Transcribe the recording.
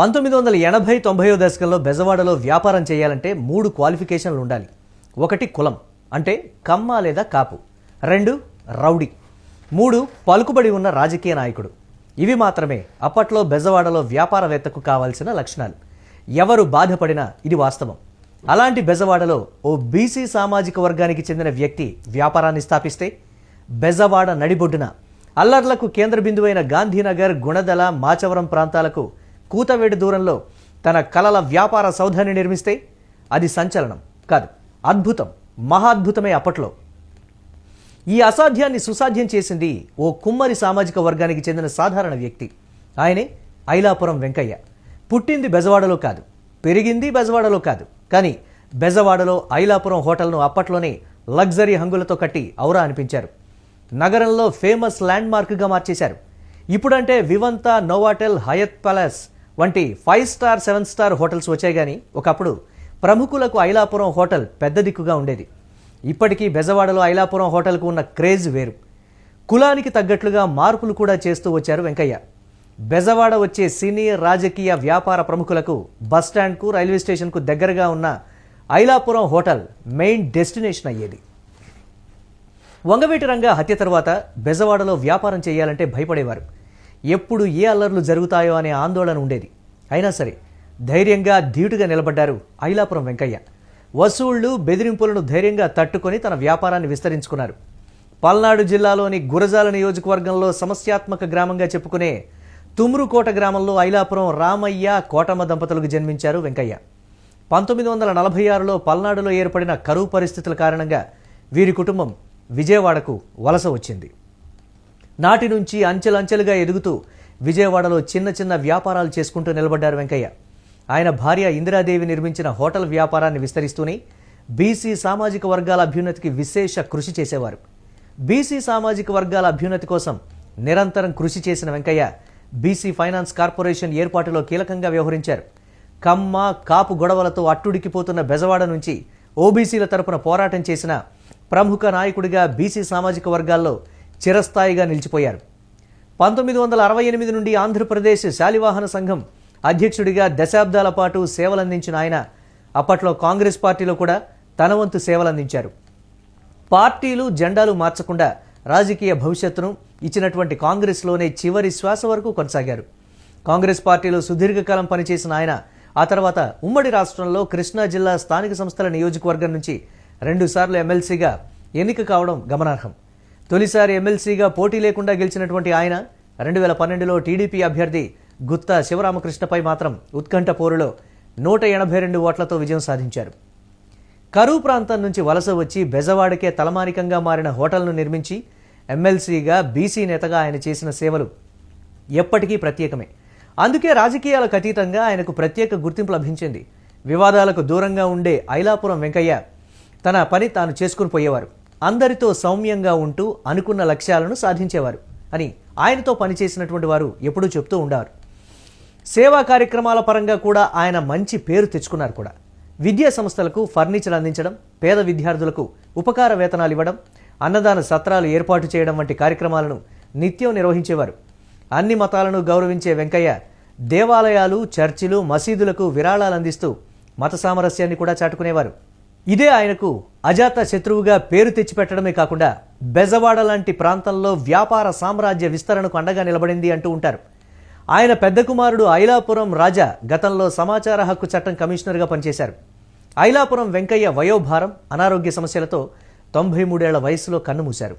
పంతొమ్మిది వందల ఎనభై తొంభైయో దశకంలో బెజవాడలో వ్యాపారం చేయాలంటే మూడు క్వాలిఫికేషన్లు ఉండాలి. ఒకటి కులం అంటే కమ్మ లేదా కాపు. రెండు రౌడీ. మూడు పలుకుబడి ఉన్న రాజకీయ నాయకుడు. ఇవి మాత్రమే అప్పట్లో బెజవాడలో వ్యాపారవేత్తకు కావాల్సిన లక్షణాలు. ఎవరు బాధపడినా ఇది వాస్తవం. అలాంటి బెజవాడలో ఓ బీసీ సామాజిక వర్గానికి చెందిన వ్యక్తి వ్యాపారాన్ని స్థాపిస్తే బెజవాడ నడిబొడ్డున అల్లర్లకు కేంద్ర బిందువైన గాంధీనగర్ గుణదల మాచవరం ప్రాంతాలకు కూతవేడి దూరంలో తన కలల వ్యాపార సౌధాన్ని నిర్మిస్తే అది సంచలనం. కాదు అద్భుతం మహాద్భుతమే అప్పట్లో. ఈ అసాధ్యాన్ని సుసాధ్యం చేసింది ఓ కుమ్మరి సామాజిక వర్గానికి చెందిన సాధారణ వ్యక్తి. ఆయనే ఐలాపురం వెంకయ్య. పుట్టింది బెజవాడలో కాదు పెరిగింది బెజవాడలో కాదు. కానీ బెజవాడలో ఐలాపురం హోటల్ను అప్పట్లోనే లగ్జరీ హంగులతో కట్టి ఔరా అనిపించారు. నగరంలో ఫేమస్ ల్యాండ్ మార్క్గా మార్చేశారు. ఇప్పుడంటే వివంత నోవాటెల్ హయత్ ప్యాలెస్ వంటి five star seven star hotels వచ్చాయి కానీ ఒకప్పుడు ప్రముఖులకు ఐలాపురం హోటల్ పెద్ద దిక్కుగా ఉండేది. ఇప్పటికీ బెజవాడలో ఐలాపురం హోటల్కు ఉన్న క్రేజ్ వేరు. కులానికి తగ్గట్లుగా మార్పులు కూడా చేస్తూ వచ్చారు వెంకయ్య. బెజవాడ వచ్చే సినీ రాజకీయ వ్యాపార ప్రముఖులకు బస్టాండ్కు రైల్వే స్టేషన్కు దగ్గరగా ఉన్న ఐలాపురం హోటల్ మెయిన్ డెస్టినేషన్ అయ్యేది. వంగవేటి రంగ హత్య తర్వాత బెజవాడలో వ్యాపారం చేయాలంటే భయపడేవారు. ఎప్పుడు ఏ అల్లర్లు జరుగుతాయో అనే ఆందోళన ఉండేది. అయినా సరే ధైర్యంగా ధీటుగా నిలబడ్డారు ఐలాపురం వెంకయ్య. వసూళ్ళు బెదిరింపులను ధైర్యంగా తట్టుకొని తన వ్యాపారాన్ని విస్తరించుకున్నారు. పల్నాడు జిల్లాలోని గురజాల నియోజకవర్గంలో సమస్యాత్మక గ్రామంగా చెప్పుకునే తుమ్రుకోట గ్రామంలో ఐలాపురం రామయ్య కోటమ్మ దంపతులకు జన్మించారు వెంకయ్య. పంతొమ్మిది వందల నలభై ఆరులో పల్నాడులో ఏర్పడిన కరువు పరిస్థితుల కారణంగా వీరి కుటుంబం విజయవాడకు వలస వచ్చింది. నాటి నుంచి అంచెలంచెలుగా ఎదుగుతూ విజయవాడలో చిన్న చిన్న వ్యాపారాలు చేసుకుంటూ నిలబడ్డారు వెంకయ్య. ఆయన భార్య ఇందిరాదేవి నిర్మించిన హోటల్ వ్యాపారాన్ని విస్తరిస్తూనే బీసీ సామాజిక వర్గాల అభ్యున్నతికి విశేష కృషి చేసేవారు. బీసీ సామాజిక వర్గాల అభ్యున్నతి కోసం నిరంతరం కృషి చేసిన వెంకయ్య బీసీ ఫైనాన్స్ కార్పొరేషన్ ఏర్పాటులో కీలకంగా వ్యవహరించారు. కమ్మ కాపు గొడవలతో అట్టుడికిపోతున్న బెజవాడ నుంచి ఓబీసీల తరపున పోరాటం చేసిన ప్రముఖ నాయకుడిగా బీసీ సామాజిక వర్గాల్లో చిరస్థాయిగా నిలిచిపోయారు. పంతొమ్మిది వందల అరవై ఎనిమిది నుండి ఆంధ్రప్రదేశ్ శాలివాహన సంఘం అధ్యక్షుడిగా దశాబ్దాల పాటు సేవలందించిన ఆయన అప్పట్లో కాంగ్రెస్ పార్టీలో కూడా తన వంతు సేవలందించారు. పార్టీలు జెండాలు మార్చకుండా రాజకీయ భవిష్యత్తును ఇచ్చినటువంటి కాంగ్రెస్లోనే చివరి శ్వాస వరకు కొనసాగారు. కాంగ్రెస్ పార్టీలో సుదీర్ఘకాలం పనిచేసిన ఆయన ఆ తర్వాత ఉమ్మడి రాష్ట్రంలో కృష్ణా జిల్లా స్థానిక సంస్థల నియోజకవర్గం నుంచి రెండుసార్లు ఎమ్మెల్సీగా ఎన్నిక కావడం గమనార్హం. తొలిసారి ఎమ్మెల్సీగా పోటీ లేకుండా గెలిచినటువంటి ఆయన రెండు వేల పన్నెండులో టీడీపీ అభ్యర్థి గుత్తా శివరామకృష్ణపై మాత్రం ఉత్కంఠ పోరులో నూట ఎనభై రెండు ఓట్లతో విజయం సాధించారు. కరువు ప్రాంతం నుంచి వలస వచ్చి బెజవాడకే తలమానికంగా మారిన హోటల్ను నిర్మించి ఎమ్మెల్సీగా బీసీ నేతగా ఆయన చేసిన సేవలు ఎప్పటికీ ప్రత్యేకమే. అందుకే రాజకీయాలకు అతీతంగా ఆయనకు ప్రత్యేక గుర్తింపు లభించింది. వివాదాలకు దూరంగా ఉండే ఐలాపురం వెంకయ్య తన పని తాను చేసుకుని పోయేవారు. అందరితో సౌమ్యంగా ఉంటూ అనుకున్న లక్ష్యాలను సాధించేవారు. అని ఆయనతో పనిచేసినటువంటి వారు ఎప్పుడూ చెప్తూ ఉండారు సేవా కార్యక్రమాల పరంగా కూడా ఆయన మంచి పేరు తెచ్చుకున్నారు కూడా. విద్యా సంస్థలకు ఫర్నిచర్ అందించడం పేద విద్యార్థులకు ఉపకార వేతనాలు ఇవ్వడం అన్నదాన సత్రాలు ఏర్పాటు చేయడం వంటి కార్యక్రమాలను నిత్యం నిర్వహించేవారు. అన్ని మతాలను గౌరవించే వెంకయ్య దేవాలయాలు చర్చిలు మసీదులకు విరాళాలు అందిస్తూ మత సామరస్యాన్ని కూడా చాటుకునేవారు. ఇదే ఆయనకు అజాత శత్రువుగా పేరు తెచ్చిపెట్టడమే కాకుండా బెజవాడ లాంటి ప్రాంతంలో వ్యాపార సామ్రాజ్య విస్తరణకు అండగా నిలబడింది అంటూ ఉంటారు. ఆయన పెద్ద కుమారుడు ఐలాపురం రాజా గతంలో సమాచార హక్కు చట్టం కమిషనర్గా పనిచేశారు. ఐలాపురం వెంకయ్య వయోభారం అనారోగ్య సమస్యలతో తొంభై మూడేళ్ళ వయసులో కన్నుమూశారు